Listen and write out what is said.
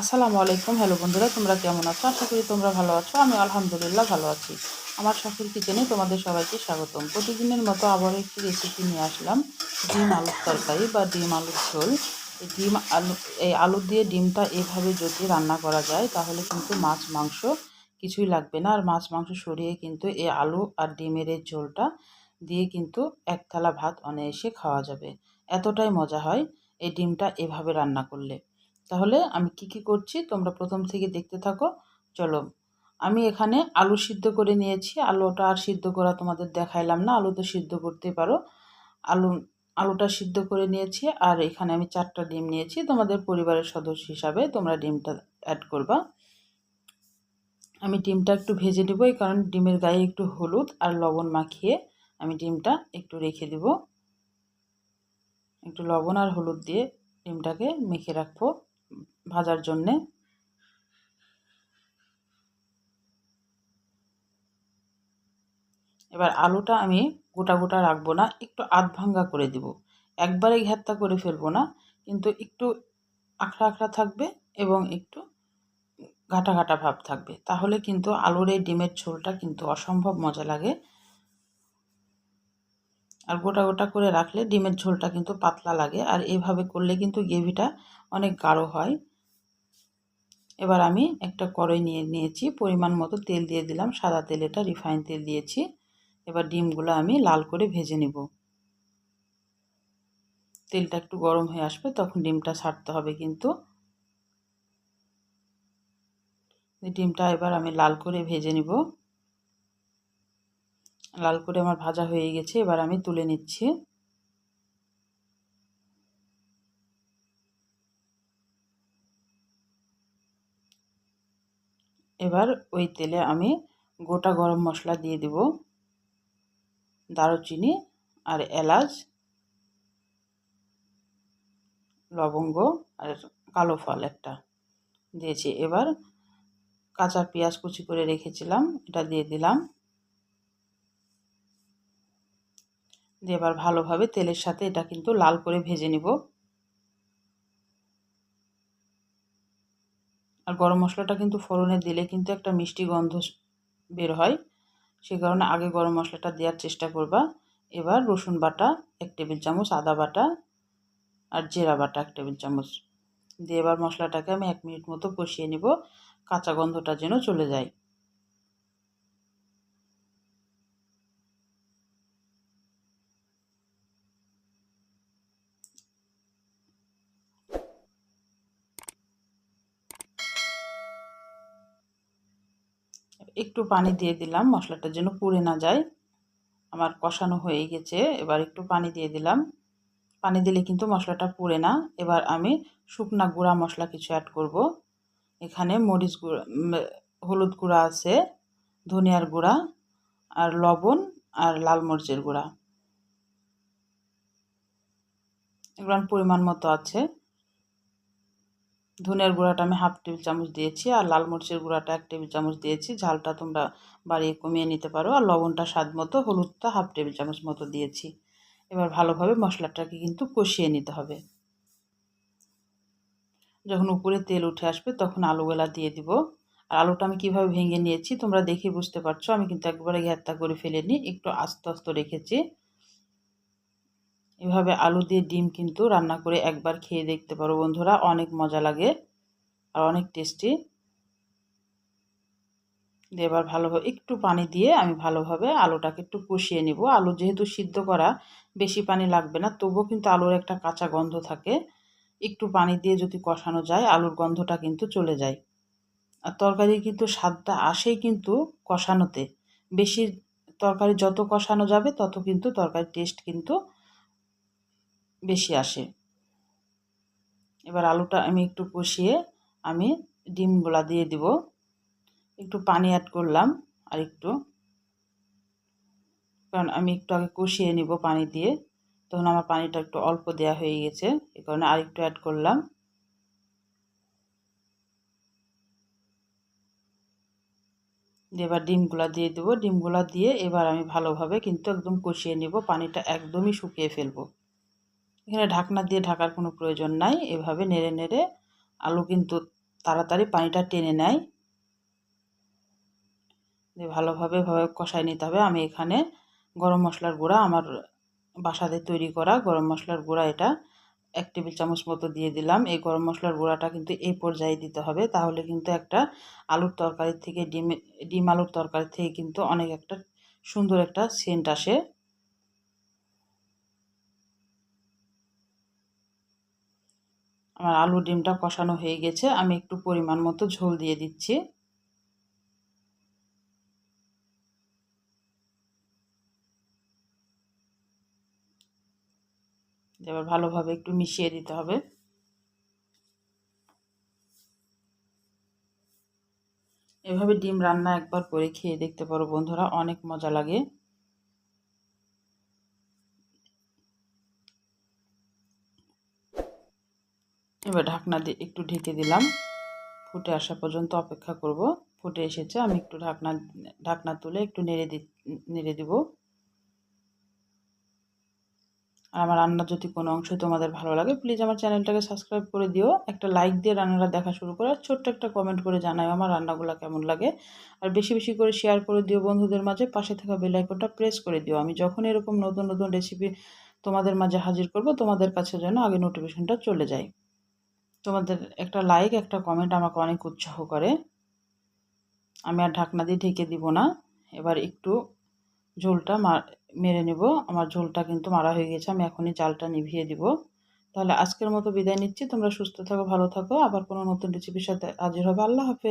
আসসালামু আলাইকুম। হ্যালো বন্ধুরা, তোমরা কেমন আছো? আশা করি তোমরা ভালো আছো। আমি আলহামদুলিল্লাহ ভালো আছি। আমার শাশুর কিচেনে তোমাদের সবাইকে স্বাগতম। প্রতিদিনের মতো আবার একটি রেসিপি নিয়ে আসলাম। ডিম আলুর তরকারি বা ডিম আলুর ঝোল। এই ডিম আলু, এই আলু দিয়ে ডিমটা এভাবে যদি রান্না করা যায়, তাহলে কিন্তু মাছ, মাংস কিছুই লাগবে না। আর মাছ, মাংস সরিয়ে কিন্তু এই আলু আর ডিমের এই ঝোলটা দিয়ে কিন্তু এক থালা ভাত অনায়াসে খাওয়া যাবে। এতটাই মজা হয় এই ডিমটা এভাবে রান্না করলে। তাহলে আমি কি কি করছি? তোমরা প্রথম থেকে দেখতে থাকো। চলো, আমি এখানে আলু সিদ্ধ করে নিয়েছি। আলুটা আর সিদ্ধ করা তোমাদের দেখাইলাম না, আলু তো সিদ্ধ করতে পারো। আলু, আলুটা সিদ্ধ করে নিয়েছি আর এখানে আমি চারটা ডিম নিয়েছি। তোমাদের পরিবারের সদস্য হিসাবে তোমরা ডিমটা অ্যাড করবা। আমি ডিমটা একটু ভেজে দেবো এই কারণ ডিমের গায়ে একটু হলুদ আর লবণ মাখিয়ে আমি ডিমটা একটু রেখে দেব। একটু লবণ আর হলুদ দিয়ে ডিমটাকে মেখে রাখব। ভাজার জন্যে। এবার আলুটা আমি গোটা গোটা রাখব না, একটু আধ ভাঙ্গা করে দিব। একবারে ঘ্যাত্তা করে ফেলব না, কিন্তু একটু আখড়া আখড়া থাকবে এবং একটু ঘাটা ঘাটা ভাব থাকবে। তাহলে কিন্তু আলুর এই ডিমের ঝোলটা কিন্তু অসম্ভব মজা লাগে। আর গোটা গোটা করে রাখলে ডিমের ঝোলটা কিন্তু পাতলা লাগে, আর এভাবে করলে কিন্তু গ্রেভিটা অনেক গাঢ় হয়। এবার আমি একটা কড়াই নিয়ে নিয়েছি। পরিমাণ মতো তেল দিয়ে দিলাম। সাদা তেল এটা রিফাইন তেল দিয়েছি। এবার ডিমগুলো আমি লাল করে ভেজে নেব। তেলটা একটু গরম হয়ে আসবে, তখন ডিমটা ছাড়তে হবে কিন্তু। ডিমটা এবার আমি লাল করে ভেজে নিব। লাল করে আমার ভাজা হয়ে গেছে। এবার আমি তুলে নিচ্ছি। এবার ওই তেলে আমি গোটা গরম মশলা দিয়ে দেব, দারুচিনি আর এলাচ, লবঙ্গ আর কালো ফল একটা দিয়েছি। এবার কাঁচা পেঁয়াজ কুচি করে রেখেছিলাম, এটা দিয়ে দিলাম। দিয়ে এবার ভালোভাবে তেলের সাথে এটা কিন্তু লাল করে ভেজে নিব। আর গরম মশলাটা কিন্তু ফোড়নে দিলে কিন্তু একটা মিষ্টি গন্ধ বের হয়। সে কারণে আগে গরম মশলাটা দেওয়ার চেষ্টা করবা। এবার রসুন বাটা, এক টেবিল চামচ আদা বাটা আর জিরা বাটা, এক টেবিল চামচ। দিয়ে এবার মশলাটাকে আমি এক মিনিট মতো কষিয়ে নিব। কাঁচা গন্ধটা যেন চলে যায়। একটু পানি দিয়ে দিলাম, মশলাটা যেন পুড়ে না যায়। আমার কষানো হয়ে গেছে, এবার একটু পানি দিয়ে দিলাম। পানি দিলে কিন্তু মশলাটা পুড়ে না। এবার আমি শুকনা গুঁড়া মশলা কিছু অ্যাড করব। এখানে মরিচ গুঁড়া হলুদ গুঁড়া আছে, ধনিয়ার গুঁড়া, আর লবণ, আর লাল মরিচের গুঁড়া। এগুলো পরিমাণ মতো আছে। ধনিয়ার গুঁড়াটা আমি হাফ টেবিল চামচ দিয়েছি আর লাল মরিচের গুঁড়াটা এক টেবিল চামচ দিয়েছি। ঝালটা তোমরা বাড়িয়ে কমিয়ে নিতে পারো আর লবণটা স্বাদ মতো, হলুদটা হাফ টেবিল চামচ মতো দিয়েছি। এবার ভালোভাবে মশলাটাকে কিন্তু কষিয়ে নিতে হবে। যখন উপরে তেল উঠে আসবে তখন আলুগুলা দিয়ে দিব। আর আলুটা আমি কীভাবে ভেঙে নিয়েছি তোমরা দেখে বুঝতে পারছ। আমি কিন্তু একবারে ঘ্যাত্তা করে ফেলে নিই একটু আস্তে আস্তে রেখেছি। এভাবে আলু দিয়ে ডিম কিন্তু রান্না করে একবার খেয়ে দেখতে পারো বন্ধুরা। অনেক মজা লাগে আর অনেক টেস্টি এবার ভালোভাবে একটু পানি দিয়ে আমি ভালোভাবে আলুটাকে একটু কষিয়ে নিব। আলু যেহেতু সিদ্ধ করা, বেশি পানি লাগবে না, তবুও কিন্তু আলুর একটা কাঁচা গন্ধ থাকে। একটু পানি দিয়ে যদি কষানো যায়, আলুর গন্ধটা কিন্তু চলে যায়। আর তরকারি কিন্তু স্বাদটা আসেই কিন্তু কষানোতে। বেশি তরকারি যত কষানো যাবে, তত কিন্তু তরকারির টেস্ট কিন্তু বেশি আসে। এবার আলুটা আমি একটু কষিয়ে আমি ডিমগুলা দিয়ে দিব। একটু পানি অ্যাড করলাম আর একটু। কারণ আমি একটু আগে কষিয়ে নিব পানি দিয়ে। তখন আমার পানিটা একটু অল্প দেয়া হয়ে গেছে, এ কারণে আরেকটু অ্যাড করলাম। এবার ডিমগুলা দিয়ে দেবো। ডিমগুলা দিয়ে এবার আমি ভালোভাবে কিন্তু একদম কষিয়ে নিব। পানিটা একদমই শুকিয়ে ফেলব। এখানে ঢাকনা দিয়ে ঢাকার কোনো প্রয়োজন নাই। এভাবে নেড়ে নেড়ে আলু কিন্তু তাড়াতাড়ি পানিটা টেনে নেয়। ভালোভাবে ভাবে কষায় নিতে হবে। আমি এখানে গরম মশলার গুঁড়া আমার বাসাতে তৈরি করা গরম মশলার গুঁড়া এটা এক টেবিল চামচ মতো দিয়ে দিলাম। এই গরম মশলার গুঁড়াটা কিন্তু এই পর্যায়ে দিতে হবে। তাহলে কিন্তু একটা আলুর তরকারি থেকে ডিম ডিম আলুর তরকারি থেকে কিন্তু অনেক একটা সুন্দর একটা সেন্ট আসে। আমার আলু ডিমটা কষানো হয়ে গেছে, আমি একটু পরিমাণ মতো ঝোল দিয়ে দিচ্ছি। এবার ভালোভাবে একটু মিশিয়ে দিতে হবে। এভাবে ডিম রান্না একবার করে খেয়ে দেখতে পারো বন্ধুরা, অনেক মজা লাগে। এবার ঢাকনা দিয়ে একটু ঢেকে দিলাম। ফুটে আসা পর্যন্ত অপেক্ষা করব। ফুটে এসেছে, আমি একটু ঢাকনা ঢাকনা তুলে একটু নেড়ে দি, নেড়ে দিব। আর আমার রান্নার যদি কোনো অংশ তোমাদের ভালো লাগে প্লিজ আমার চ্যানেলটাকে সাবস্ক্রাইব করে দিও। একটা লাইক দিয়ে রান্নাটা দেখা শুরু করে, আর ছোট্ট একটা কমেন্ট করে জানাও আমার রান্নাগুলো কেমন লাগে। আর বেশি বেশি করে শেয়ার করে দিও বন্ধুদের মাঝে, পাশে থাকা বেলাইকনটা প্রেস করে দিও। আমি যখন এরকম নতুন নতুন রেসিপি তোমাদের মাঝে হাজির করব, তোমাদের কাছে যেন আগে নোটিফিকেশনটা চলে যায়। তোমাদের একটা লাইক একটা কমেন্ট আমাকে অনেক উৎসাহ করে। আমি আর ঢাকনা দিয়ে ঢেকে দিব না। এবার একটু ঝোলটা মেরে নেব। আমার ঝোলটা কিন্তু মারা হয়ে গেছে, আমি এখনই চালটা নিভিয়ে দিব। তাহলে আজকের মতো বিদায় নিচ্ছি। তোমরা সুস্থ থাকো, ভালো থাকো। আবার কোনো নতুন রেসিপির সাথে হাজির হবে। আল্লাহ হাফেজ।